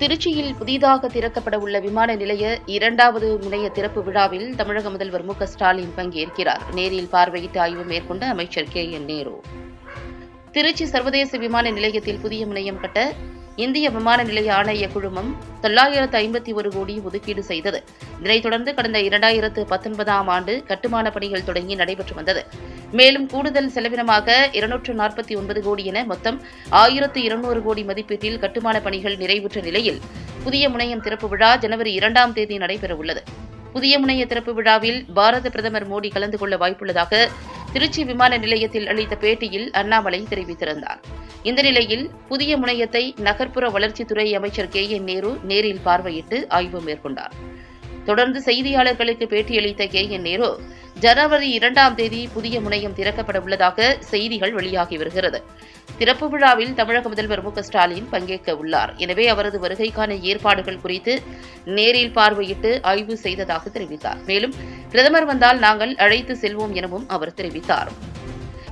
திருச்சியில் புதிதாக திறக்கப்பட உள்ள விமான நிலைய இரண்டாவது முனைய திறப்பு விழாவில் தமிழக முதல்வர் மு ஸ்டாலின் பங்கேற்கிறார். நேரில் பார்வையிட்டு ஆய்வு மேற்கொண்ட அமைச்சர் கே என் நேரு. திருச்சி சர்வதேச விமான நிலையத்தில் புதிய முனையம் கட்ட இந்திய விமான நிலைய ஆணைய குழுமம் தொள்ளாயிரத்து ஐம்பத்தி ஒரு கோடி ஒதுக்கீடு செய்தது. இதனைத் தொடர்ந்து கடந்த இரண்டாயிரத்து பத்தொன்பதாம் ஆண்டு கட்டுமான பணிகள் தொடங்கி நடைபெற்று வந்தது. மேலும் கூடுதல் செலவினமாக இருநூற்று நாற்பத்தி ஒன்பது கோடி என மொத்தம் ஆயிரத்து இருநூறு கோடி மதிப்பீட்டில் கட்டுமான பணிகள் நிறைவுற்ற நிலையில் புதிய முனையம் திறப்பு விழா ஜனவரி இரண்டாம் தேதி நடைபெறவுள்ளது. புதிய முனைய திறப்பு விழாவில் பாரத பிரதமர் மோடி கலந்து கொள்ள வாய்ப்புள்ளதாக திருச்சி விமான நிலையத்தில் அளித்த பேட்டியில் அண்ணாமலை தெரிவித்திருந்தார். இந்த நிலையில் புதிய முனையத்தை நகர்ப்புற வளர்ச்சித்துறை அமைச்சர் கே என் நேரு நேரில் பார்வையிட்டு ஆய்வு மேற்கொண்டார். தொடர்ந்து செய்தியாளர்களுக்கு பேட்டியளித்த கே என் நேரு ஜனவரி இரண்டாம் தேதி புதிய முனையம் திறக்கப்பட உள்ளதாக செய்திகள் வெளியாகி வருகிறது. திறப்பு விழாவில் தமிழக முதல்வர் மு ஸ்டாலின் பங்கேற்க உள்ளார். எனவே அவரது வருகைக்கான ஏற்பாடுகள் குறித்து நேரில் பார்வையிட்டு ஆய்வு செய்ததாக தெரிவித்தார். மேலும் பிரதமர் வந்தால் நாங்கள் அழைத்து செல்வோம் எனவும் அவர் தெரிவித்தார்.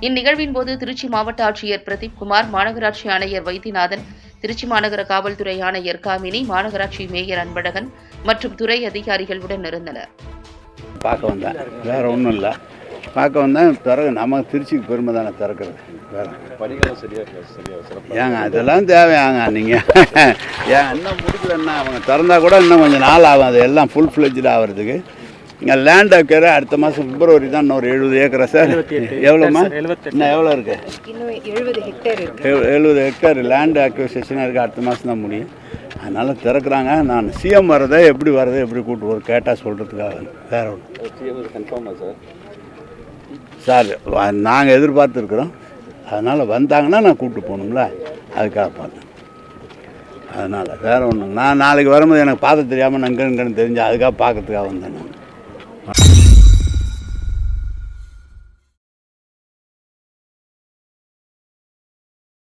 இந்நிகழ்வின் போது திருச்சி மாவட்ட ஆட்சியர் பிரதீப் குமார் மாநகராட்சி ஆணையர் வைத்தியநாதன் திருச்சி மாநகர காவல்துறை ஆணையர் காமினி மாநகராட்சி மேயர் அன்பழகன் மற்றும் துறை அதிகாரிகளுடன் இருந்தனர். பார்க்க வந்தேன். வேறு ஒன்றும் இல்லை. பார்க்க வந்தேன் திறகு நம்ம திருச்சிக்கு பெருமை தானே திறக்கிறது. வேறு. ஏங்க அதெல்லாம் தேவையாங்க நீங்கள் ஏன் இன்னும் முடிக்கலன்னா அவங்க திறந்தா கூட இன்னும் கொஞ்சம் நாள் ஆகும். அது எல்லாம் ஃபுல் ஃப்ளெஜ்டு ஆகிறதுக்கு. இங்கே லேண்ட் வைக்கிற அடுத்த மாதம் பிப்ரவரி தான் இன்னொரு எழுபது ஏக்கரா சார்? எவ்வளோமா இன்னும் எவ்வளோ இருக்கு? எழுபது ஹெக்டேர் லேண்ட் அக்விசேஷனாக இருக்குது அடுத்த மாதம் தான் முடியும். அதனால் திறக்கிறாங்க. நான் சிஎம் வரதை எப்படி வரதை எப்படி கூட்டு வர கேட்டால் சொல்கிறதுக்காக வேற ஒன்று சிஎம் கன்ஃபார்மா சார்? சார் நாங்கள் எதிர்பார்த்துருக்குறோம். அதனால் வந்தாங்கன்னா நான் கூப்பிட்டு போகணுங்களா அதுக்காக பார்த்தேன். அதனால் வேறு ஒன்று நான் நாளைக்கு வரும்போது எனக்கு பார்க்க தெரியாமல் நான் இங்கே இங்கேன்னு தெரிஞ்சு அதுக்காக பார்க்கறதுக்காக வந்தேன் நான். All right.